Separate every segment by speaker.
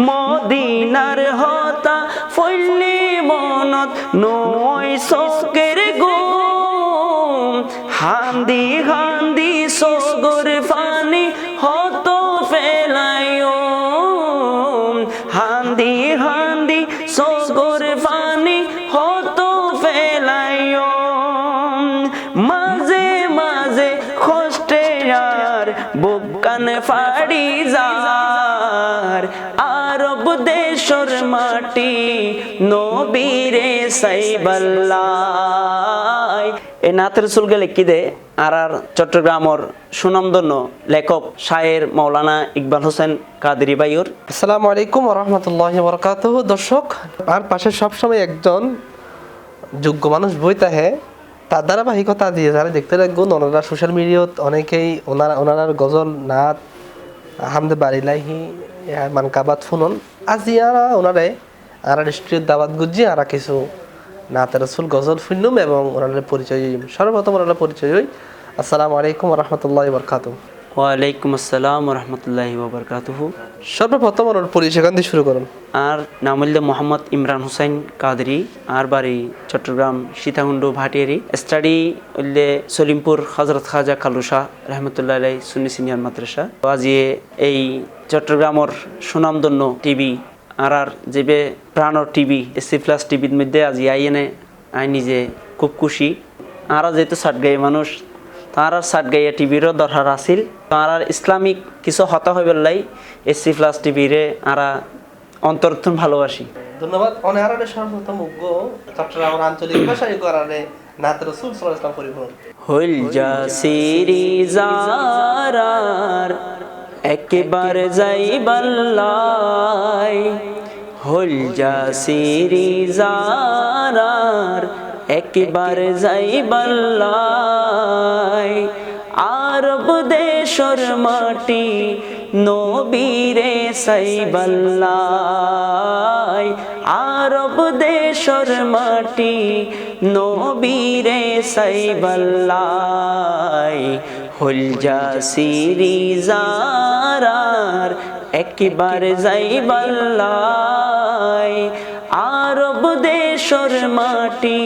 Speaker 1: মদিনার হতা ফৈলি মনত নয় সকের গুম হান্দি হান্দি সগর ফানি হত ফেলায় হান্দি হান্দি বুকান ফাড়ি যার, আরব দেশর মাটি নবীরে সাইবাল্লাই এই নাতের সুলকে লিখি দে আর আর চট্টগ্রামর সুনামধন্য লেখক শায়ের মৌলানা ইকবাল হোসেন কাদেরি বাইর
Speaker 2: আসসালামু আলাইকুম রহমতুল্লাহ বরকাত দর্শক, আর পাশে সবসময় একজন যোগ্য মানুষ বই তাহে তার ধারাবাহিকতা দিয়ে যারা দেখতে রাখবেন ওনারা সোশ্যাল মিডিয়াত অনেকেই ওনারা ওনারার গজল, নাচ, হামদে বাড়িলাহি মানকাবাদ ফুনন আজি আরা ওনারে আর স্ট্রিট দাবাত গুজি আর কিছু নাতের রসুল গজল ফুনুম এবং ওনাদের পরিচয়। সর্বপ্রথম ওনারা পরিচয় আসসালামু আলাইকুম রহমতুল্লাহ বরকাত
Speaker 1: ওয়ালাইকুম আসসালাম রহমতুল্লাহি ওবরকাতুহু।
Speaker 2: সর্বপ্রথম ওনার পরিচয় গান দিয়ে শুরু করুন।
Speaker 1: আর নাম হইলে মোহাম্মদ ইমরান হুসাইন কাদরি আর বাড়ি চট্টগ্রাম সীতাকুণ্ড ভাটিয়ারি। স্টাডি হইলে সলিমপুর হজরত খাজা কালুসা রহমতুল্লাহ আলাই সুন্নি সিনিয়র মাদ্রাসা। তো আজি এই চট্টগ্রামর সুনামধন্য টিভি আর আর যেবে প্রাণর টিভি এসি প্লাস টিভির মধ্যে আজি আইএনে আই নিজে খুব খুশি। আর যেহেতু সাটগাই মানুষ তার আর সাটগাইয়া টিভিরও দরকার আছিল। তার ইসলামিক কিছু হতা হইবার লাই এসি প্লাস টিভিরে আরা অন্তরথন ভালোবাসি।
Speaker 2: ধন্যবাদ। অনেহারে সর্বপ্রথম উগ্র চট্টগ্রাম আঞ্চলিক ভাষায় করারে নাত রসুল সাল্লাল্লাহু আলাইহি পরিপূর্ণ
Speaker 1: হইল যা সিরি জারার একেবারে যাই বাল্লাই হইল যা সিরি জারার একেবারে যাই বাল্লাই আরব দেশর মাটি নবীরে সাইবাল্লাই আরব দেশর মাটি নবীরে সাইবাল্লাই হল যা সিরি জারার একবার যাইবাল্লাই আরব দেশর মাটি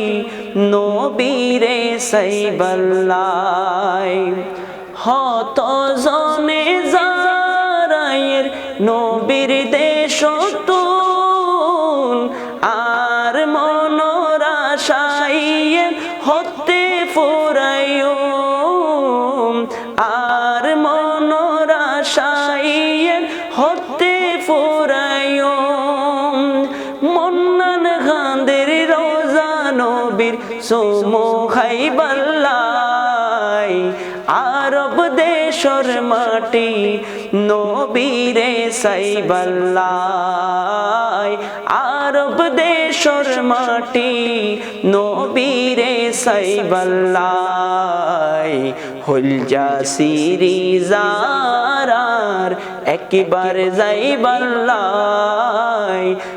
Speaker 1: নবীরে সাইবাল্লাই হত জনে যারায়ের নবীর দেশ তুন নবীর সোমো খাইবাল্লাই আরব দেশর মাটি, নবীরে সাইবাল্লাই আরব দেশর মাটি, নবীরে সাইবাল্লাই হল যা সিরি জারার একবার যাইবাল্লাই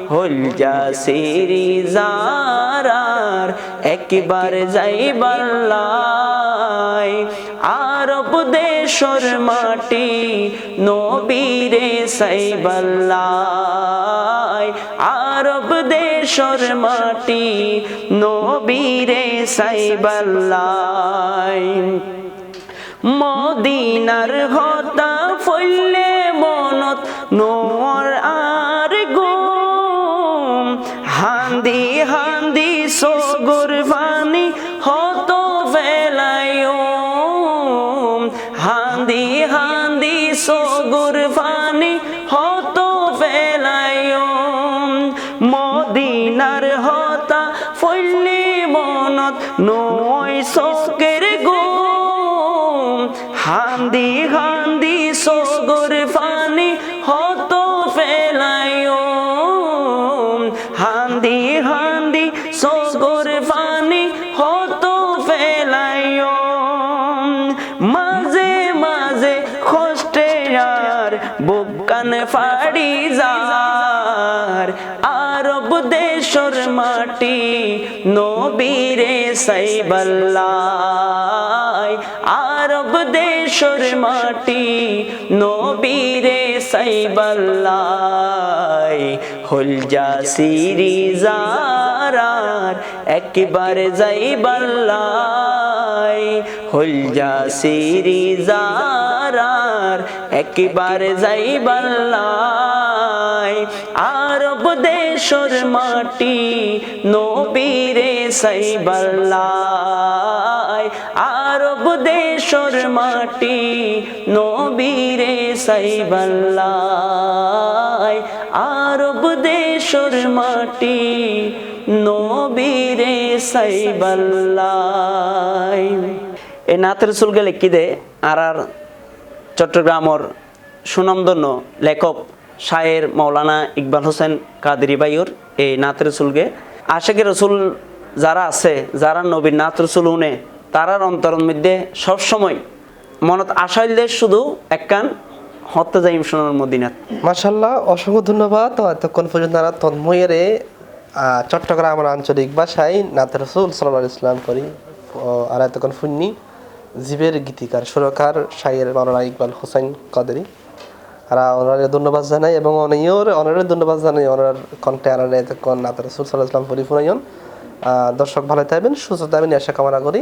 Speaker 1: হল যা সিরি জারার একবার যাইবাল্লাই আরব দেশর মাটি, নবীরে সাইবাল্লাই আরব দেশর মাটি, নবীরে সাইবাল্লাই মদিনার হতা ফলে মনত নোর হান্দি হান্দি সগুর ফানি হত ফেলায়ো মদিনার হতা ফল্লি মনত নয় চকের গুম হান্দি হান্দি সগর ফানি হত ফেলায়ো হান্দি হান্দি বুকান ফাড়ি যার আরব দেশর মাটি নবীরে সাইবাল্লাই আরব দেশর মাটি নবীরে সাইবাল্লাই হল যা সিরি জারার একবারে যাইবাল্লাই হল যা সিরি আরব দেশর মাটি নবীরে সাইবাল্লাই আরব দেশর মাটি, নবীরে সাইবাল্লাই আরব দেশর মাটি, নবীরে সাইবাল্লাই এই নাতের সুলগে লিখি দে আর আর চট্টগ্রামর সুনামধন্য লেখক শায়ের মৌলানা ইকবাল হোসেন কাদেরি বাইর এই নাত রসুলকে আশেকের রসুল যারা আছে, যারা নবীর নাত রসুল উনে তারার অন্তরের মধ্যে সবসময় মনত আশা হইলে শুধু একখান হত্যা যাইম সোনার মদিনাত।
Speaker 2: মাশাল্লাহ অসংখ্য ধন্যবাদ। এতক্ষণ পর্যন্ত তারা তন্ময়েরে আহ, চট্টগ্রামের আঞ্চলিক ভাষায় নাতে রসুল সাল্লাহ ইসলাম করি। আর এতক্ষণ শুননি জীবের গীতিকার সুরকার শাইয়ের মাওলানা ইকবাল হোসেন কাদেরি। আর ওনারে ধন্যবাদ জানাই এবং অনিয়র অনারের ধন্যবাদ জানাই ওনার কণ্ঠে আর এতক্ষণ নাতে রসুল সাল্লাহ ইসলাম পরিপূর্ণ দর্শক ভালো থাকবেন সুস্থ থাকবেন আশা কামনা করি।